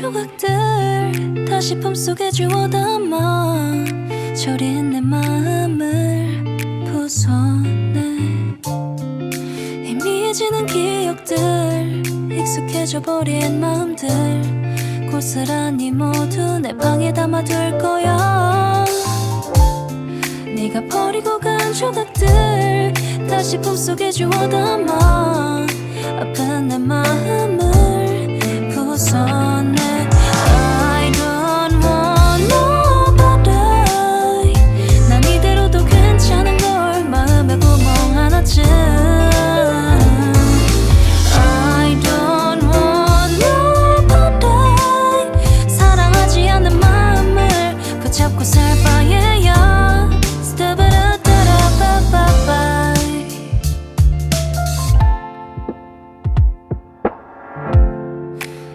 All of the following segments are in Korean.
조각들 다시 품속에 주워 담아 저린 내 마음을 부숴내. 희미해지는 기억들 익숙해져 버린 마음들 고스란히 모두 내 방에 담아둘 거야. 네가 버리고 간 조각들 다시 품속에 주워 담아 아픈 내 마음을 부숴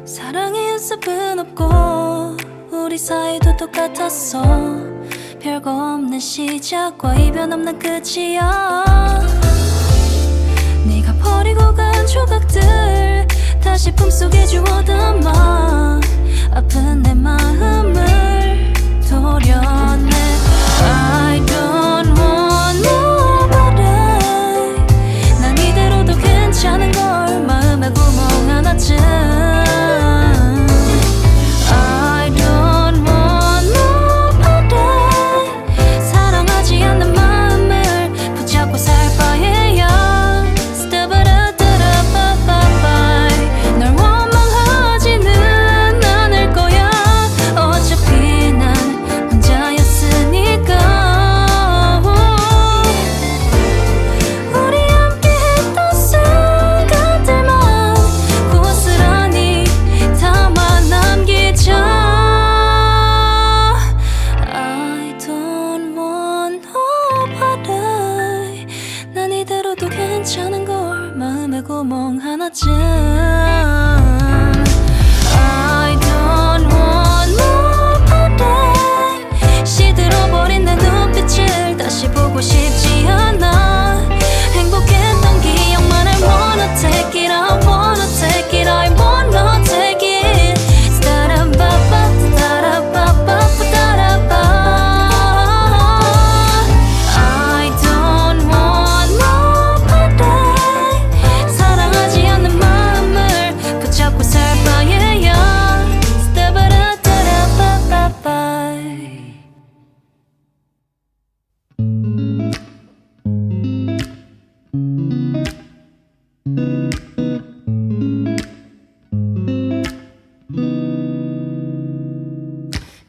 사랑의 연습은 없고 우리 사이도 똑같았어. 별거 없는 시작과 이변 없는 끝이야. 네가 버리고 간 조각들 다시 품속에 주워 담아 아픈 내 마음을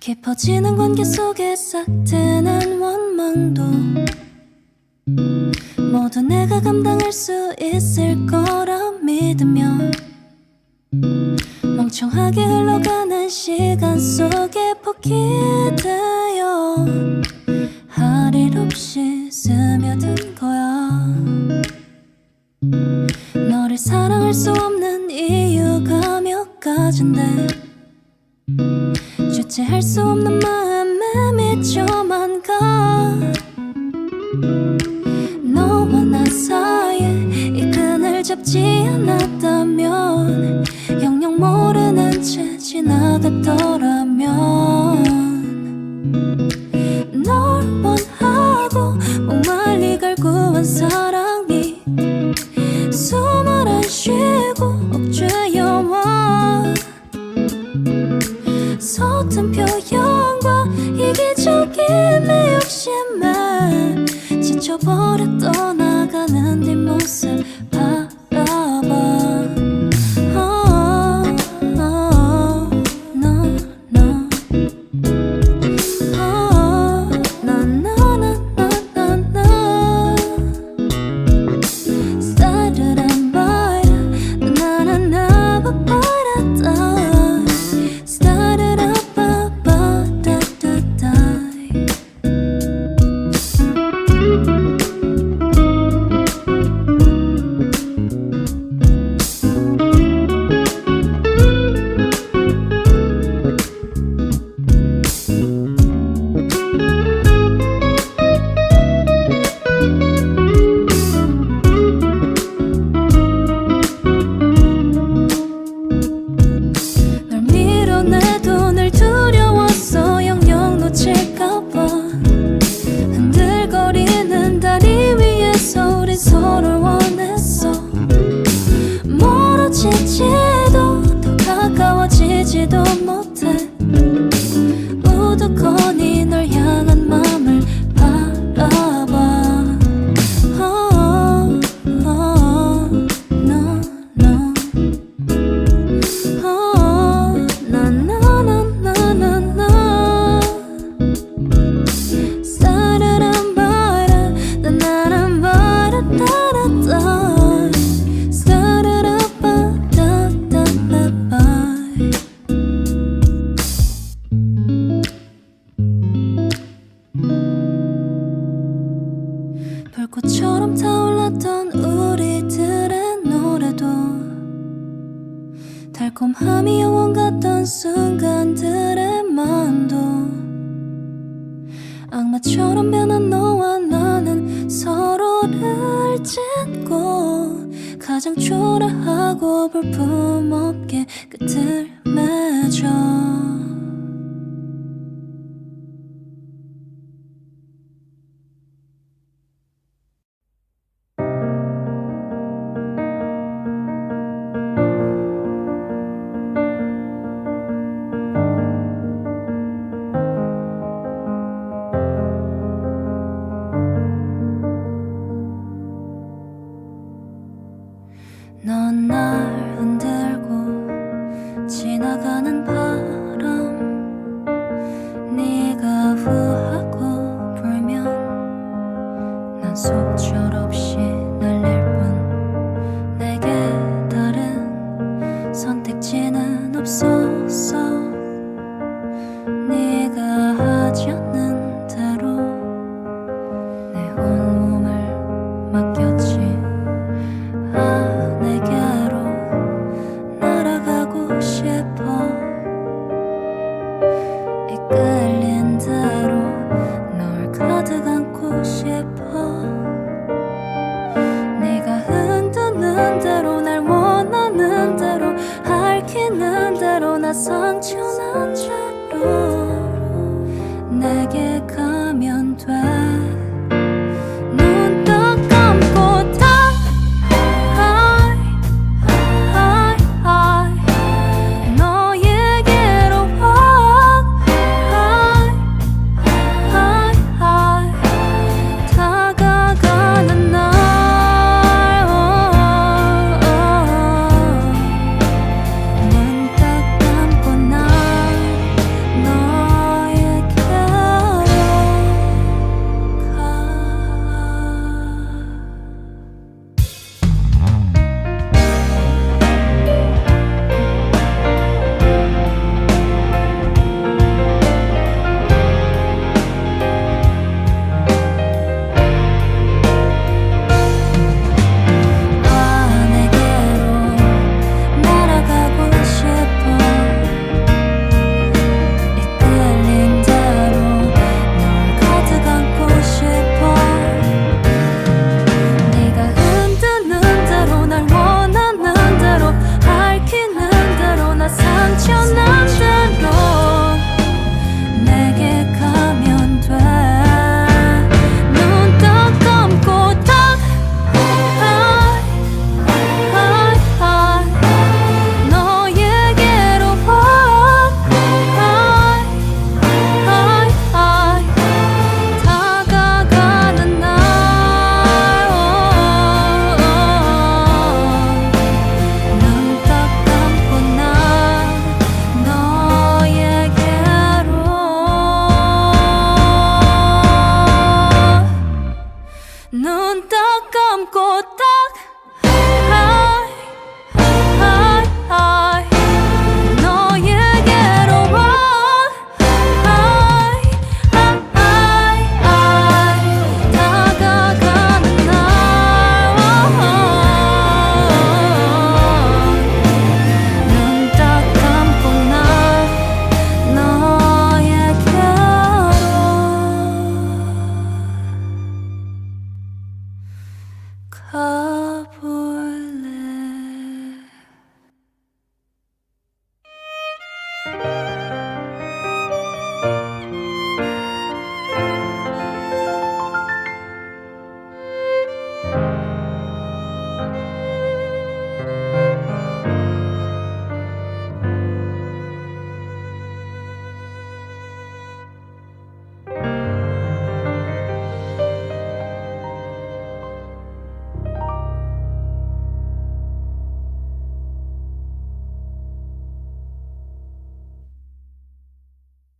깊어지는 관계 속에 싹 트는 원망도 모두 내가 감당할 수 있을 거라 믿으며 멍청하게 흘러가는 시간 속에 포기되어 할 일 없이 않았다면 영영 모르는 채 지나갔더라면 널 원하고 목말리 갈구한 사랑이 숨을 안 쉬고 억제여와 서툰 표현과 이기적인 내 욕심에 지쳐버려 떠나가는 뒷모습 바라봐 지난 너와 나는 서로를 찢고 가장 초라하고 볼품없게 끝을 맺어.